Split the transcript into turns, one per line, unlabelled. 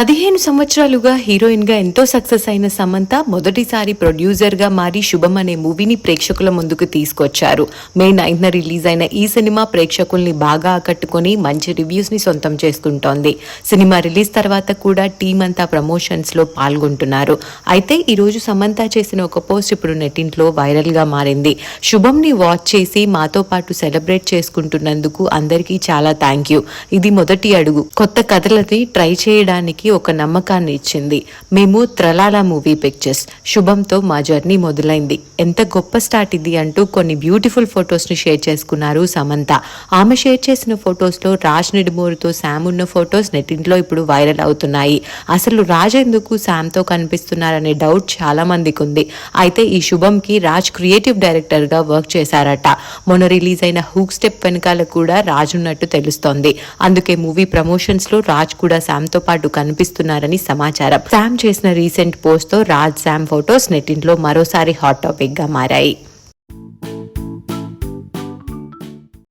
పదిహేను సంవత్సరాలుగా హీరోయిన్గా ఎంతో సక్సెస్ అయిన సమంత మొదటిసారి ప్రొడ్యూసర్గా మారి శుభం అనే మూవీని ప్రేక్షకుల ముందుకు తీసుకొచ్చారు. మే నైన్త్న రిలీజ్ అయిన ఈ సినిమా ప్రేక్షకుల్ని బాగా ఆకట్టుకొని మంచి రివ్యూస్ని సొంతం చేసుకుంటోంది. సినిమా రిలీజ్ తర్వాత కూడా టీం అంతా ప్రమోషన్స్లో పాల్గొంటున్నారు. అయితే ఈరోజు సమంత చేసిన ఒక పోస్ట్ ఇప్పుడు నెట్టింట్లో వైరల్గా మారింది. శుభంని వాచ్ చేసి మాతో పాటు సెలబ్రేట్ చేసుకుంటున్నందుకు అందరికీ చాలా థ్యాంక్ యూ. ఇది మొదటి అడుగు. కొత్త కథలని ట్రై చేయడానికి ఒక నమ్మకాన్ని ఇచ్చింది. మేము త్రలాల మూవీ పిక్చర్స్. శుభంతో మా జర్నీ మొదలైంది. ఎంత గొప్ప స్టార్ట్ ఇది అంటూ కొన్ని బ్యూటిఫుల్ ఫొటోస్ని షేర్ చేసుకున్నారు సమంత. ఆమె షేర్ చేసిన ఫొటోస్లో రాజ్ నిడుమూరుతో శామ్ ఉన్న ఫొటోస్ నెట్టింట్లో ఇప్పుడు వైరల్ అవుతున్నాయి. అసలు రాజ్ ఎందుకు శామ్తో కనిపిస్తున్నారనే డౌట్ చాలా మందికి ఉంది. అయితే ఈ శుభంకి రాజ్ క్రియేటివ్ డైరెక్టర్గా వర్క్ చేశారట. మొన్న రిలీజ్ అయిన హూక్ స్టెప్ వెనకాల కూడా రాజ్ ఉన్నట్టు తెలుస్తోంది. అందుకే మూవీ ప్రమోషన్స్లో రాజ్ కూడా శామ్తో పాటు కనిపిస్తున్నారని సమాచారం. శామ్ చేసిన రీసెంట్ పోస్ట్తో రాజ్ శామ్ ఫొటోస్ నెట్టింట్లో మరోసారి హాట్ టాపిక్గా మారాయి.